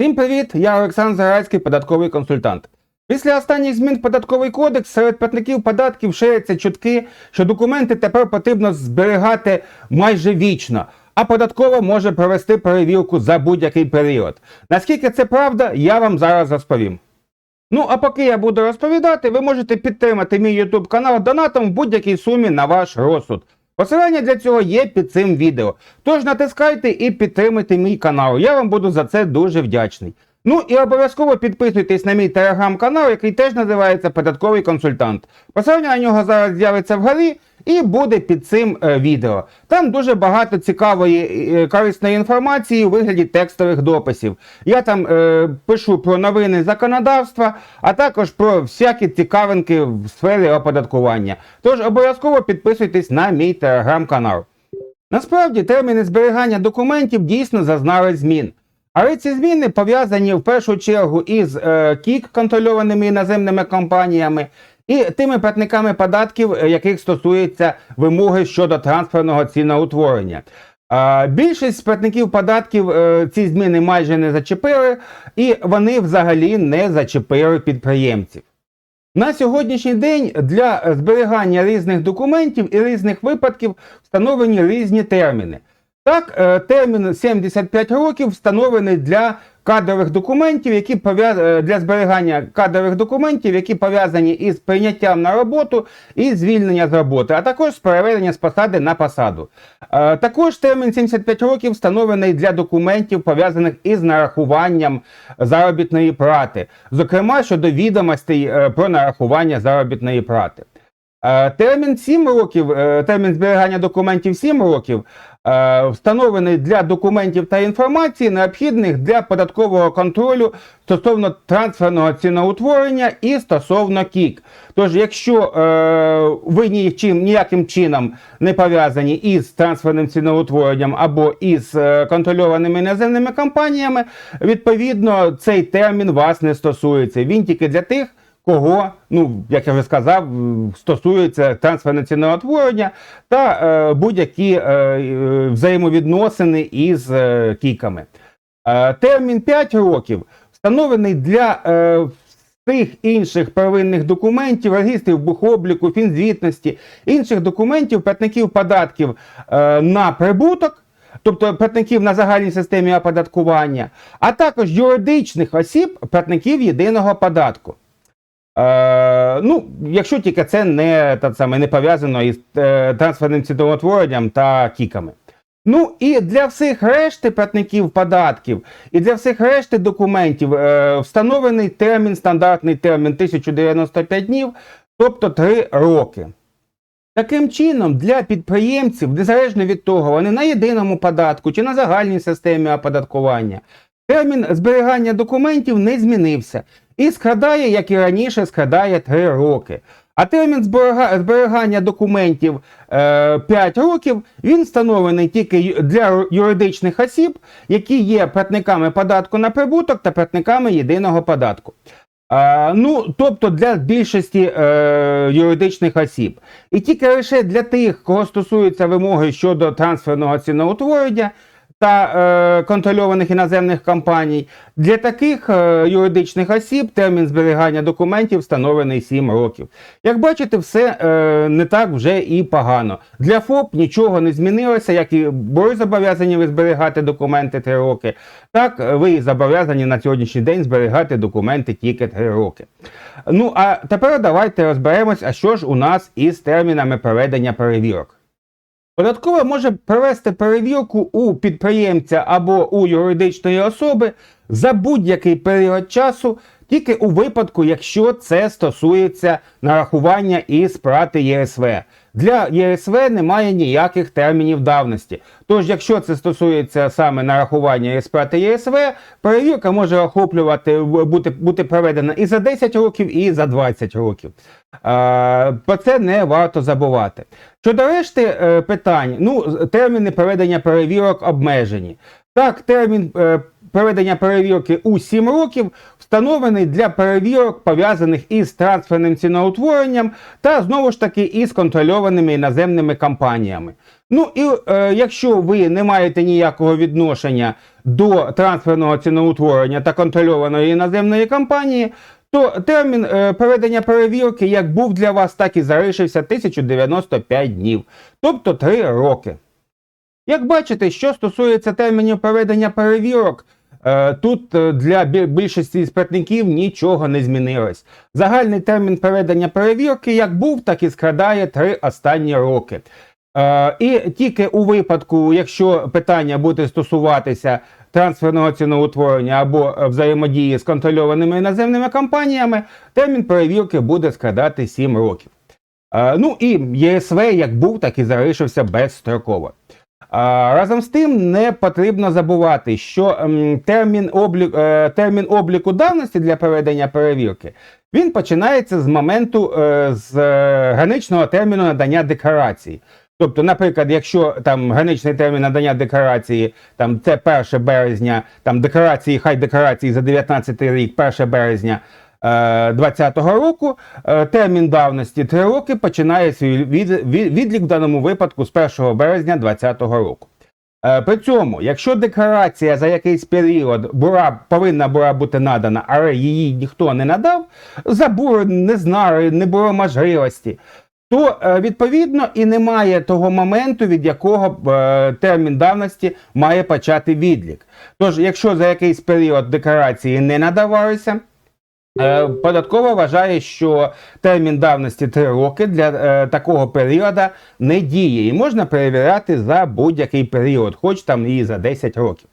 Всім привіт! Я Олександр Зарайський, податковий консультант. Після останніх змін в податковий кодекс серед платників податків ширяться чутки, що документи тепер потрібно зберігати майже вічно, а податкова може провести перевірку за будь-який період. Наскільки це правда, я вам зараз розповім. Ну, а поки я буду розповідати, ви можете підтримати мій YouTube канал донатом в будь-якій сумі на ваш розсуд. Посилання для цього є під цим відео. Тож натискайте і підтримуйте мій канал. Я вам буду за це дуже вдячний. Ну і обов'язково підписуйтесь на мій телеграм-канал, який теж називається Податковий консультант. Посилання на нього зараз з'явиться вгорі і буде під цим е, відео. Там дуже багато цікавої е, корисної інформації у вигляді текстових дописів. Я там е, пишу про новини законодавства, а також про всякі цікавинки в сфері оподаткування. Тож обов'язково підписуйтесь на мій телеграм-канал. Насправді терміни зберігання документів дійсно зазнали змін. Але ці зміни пов'язані в першу чергу із е, КІК, контрольованими іноземними компаніями, і тими платниками податків, е, яких стосуються вимоги щодо трансферного ціноутворення. Більшість платників податків е, ці зміни майже не зачепили, і вони взагалі не зачепили підприємців. На сьогоднішній день для зберігання різних документів і різних випадків встановлені різні терміни. Так, е, термін 75 років встановлений для кадрових документів, які е, для зберігання кадрових документів, які пов'язані із прийняттям на роботу і звільнення з роботи, а також з переведення з посади на посаду. Е, Також термін 75 років встановлений для документів, пов'язаних із нарахуванням заробітної плати, зокрема щодо відомостей е, про нарахування заробітної плати. Термін 7 років, термін зберігання документів 7 років встановлений для документів та інформації, необхідних для податкового контролю стосовно трансферного ціноутворення і стосовно КІК. Тож, якщо е, ви нічим, ніяким чином не пов'язані із трансферним ціноутворенням або із е, контрольованими іноземними компаніями, відповідно цей термін вас не стосується. Він тільки для тих кого, ну як я вже сказав, стосується трансферне ціноутворення та е, будь-які е, е, взаємовідносини із е, кіками. Е, термін 5 років встановлений для е, всіх інших первинних документів, реєстрів бухобліку, фінзвітності, інших документів платників податків е, на прибуток. Тобто платників на загальній системі оподаткування, а також юридичних осіб платників єдиного податку. Е, ну, якщо тільки це не, та саме, не пов'язано із е, трансферним ціноутворенням та кіками. Ну і для всіх решти платників податків, і для всіх решти документів е, встановлений термін, стандартний термін 1095 днів, тобто 3 роки. Таким чином, для підприємців, незалежно від того, вони на єдиному податку чи на загальній системі оподаткування, термін зберігання документів не змінився і складає, як і раніше, складає 3 роки. А термін зберігання документів е, 5 років він встановлений тільки для юридичних осіб, які є платниками податку на прибуток та платниками єдиного податку. Ну, тобто для більшості е, юридичних осіб. І тільки лише для тих, кого стосуються вимоги щодо трансферного ціноутворення та е, контрольованих іноземних компаній, для таких е, юридичних осіб термін зберігання документів встановлений 7 років. Як бачите, все е, не так вже і погано. Для ФОП нічого не змінилося, як і були зобов'язані ви зберігати документи 3 роки, так е, ви і зобов'язані на сьогоднішній день зберігати документи тільки 3 роки. Ну а тепер давайте розберемось, а що ж у нас із термінами проведення перевірок. Податкова може провести перевірку у підприємця або у юридичної особи за будь-який період часу, тільки у випадку, якщо це стосується нарахування і сплати ЄСВ. Для ЄСВ немає ніяких термінів давності. Тож, якщо це стосується саме нарахування і сплати ЄСВ, перевірка може охоплювати бути, бути проведена і за 10 років, і за 20 років. Е, Про це не варто забувати. Щодо решти е, питань, ну, терміни проведення перевірок обмежені. Так, термін е, проведення перевірки у 7 років встановлений для перевірок, пов'язаних із трансферним ціноутворенням та знову ж таки із контрольованими іноземними компаніями. Ну і е, якщо ви не маєте ніякого відношення до трансферного ціноутворення та контрольованої іноземної компанії, то термін е, проведення перевірки як був для вас, так і залишився 1095 днів, тобто 3 роки. Як бачите, що стосується термінів проведення перевірок, тут е, для більшості спитників нічого не змінилось. Загальний термін проведення перевірки як був, так і складає 3 останні роки. Е, І тільки у випадку, якщо питання буде стосуватися трансферного ціноутворення або е, взаємодії з контрольованими іноземними компаніями, термін перевірки буде складати 7 років. Е, Ну і ЄСВ як був, так і залишився безстроково. Разом з тим не потрібно забувати, що ем, термін, облік, е, термін обліку давності для проведення перевірки він починається з моменту е, з е, граничного терміну надання декларації. Тобто, наприклад, якщо там граничний термін надання декларації, там це 1 березня, там декларації, хай декларації за 19 рік, 1 березня 2020 року, е, термін давності 3 роки починає свій від- від- відлік в даному випадку з 1 березня 2020 року. Е, При цьому, якщо декларація за якийсь період була, повинна була бути надана, але її ніхто не надав, забув, не знали, не було можливості, то е, відповідно і немає того моменту, від якого е, термін давності має почати відлік. Тож, якщо за якийсь період декларації не надавалися, Е, Податкова вважає, що термін давності 3 роки для е, такого періоду не діє і можна перевіряти за будь-який період, хоч там і за 10 років.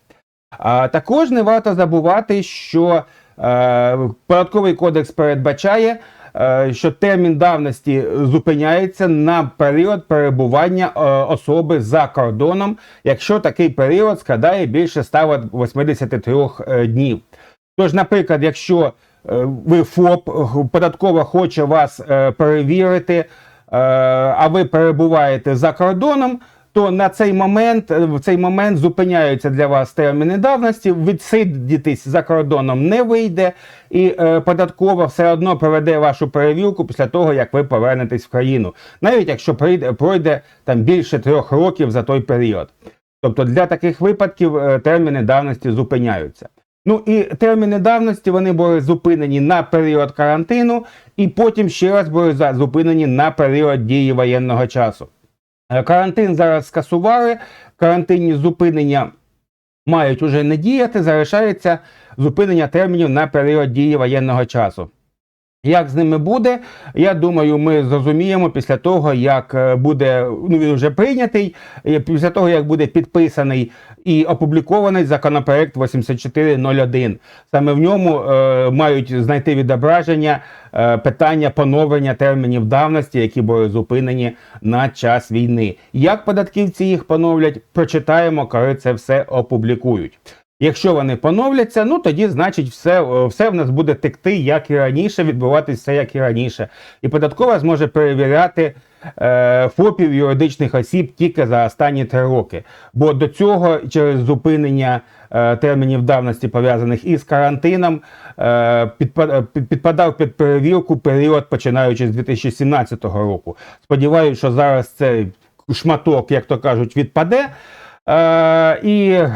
А також не варто забувати, що е, податковий кодекс передбачає, е, що термін давності зупиняється на період перебування е, особи за кордоном, якщо такий період складає більше 183 е, днів. Тож, наприклад, якщо е, ви ФОП, е, податкова хоче вас е, перевірити, е, а ви перебуваєте за кордоном, то на цей момент е, в цей момент зупиняються для вас терміни давності. Відсидітись за кордоном не вийде, і е, податкова все одно проведе вашу перевірку після того, як ви повернетесь в країну, навіть якщо прийде пройде там більше трьох років за той період. Тобто для таких випадків е, терміни давності зупиняються. Ну і терміни давності вони були зупинені на період карантину, і потім ще раз були зупинені на період дії воєнного часу. Е, Карантин зараз скасували, карантинні зупинення мають уже не діяти, залишається зупинення термінів на період дії воєнного часу. Як з ними буде, я думаю, ми зрозуміємо після того, як е, буде ну він вже прийнятий, після того як буде підписаний і опублікований законопроект 8401. Саме в ньому е, мають знайти відображення е, питання поновлення термінів давності, які були зупинені на час війни. Як податківці їх поновлять, прочитаємо, коли це все опублікують. Якщо вони поновляться, ну тоді значить все, е, все в нас буде текти, як і раніше, відбуватись все як і раніше. І податкова зможе перевіряти е, ФОПів юридичних осіб тільки за останні три роки. Бо до цього через зупинення е, термінів давності пов'язаних із карантином е, підпадав під перевірку період починаючи з 2017 року. Сподіваюся, що зараз цей шматок, як то кажуть, відпаде. Е, і е,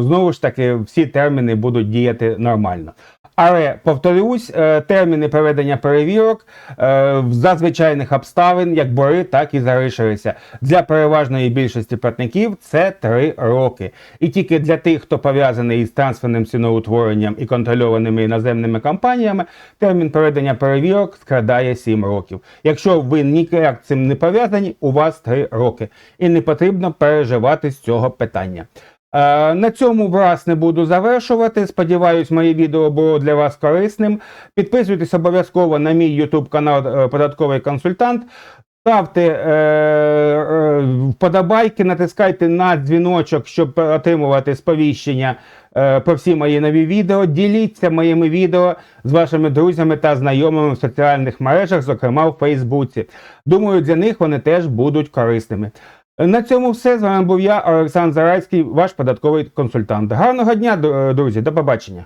знову ж таки всі терміни будуть діяти нормально. Але повторюсь, е, терміни проведення перевірок е, за звичайних обставин, як були, так і залишилися. Для переважної більшості платників це 3 роки. І тільки для тих, хто пов'язаний із трансферним ціноутворенням і контрольованими іноземними компаніями, термін проведення перевірок складає 7 років. Якщо ви ніяк цим не пов'язані, у вас 3 роки. І не потрібно переживати з цього питання. Е, На цьому власне буду завершувати. Сподіваюсь, моє відео було для вас корисним. Підписуйтесь обов'язково на мій YouTube канал е, Податковий консультант. Ставте е, е, вподобайки, натискайте на дзвіночок, щоб отримувати сповіщення е, про всі мої нові відео. Діліться моїми відео з вашими друзями та знайомими в соціальних мережах, зокрема в Фейсбуці. Думаю, для них вони теж будуть корисними. На цьому все. З вами був я, Олександр Зарайський, ваш податковий консультант. Гарного дня, друзі, до побачення.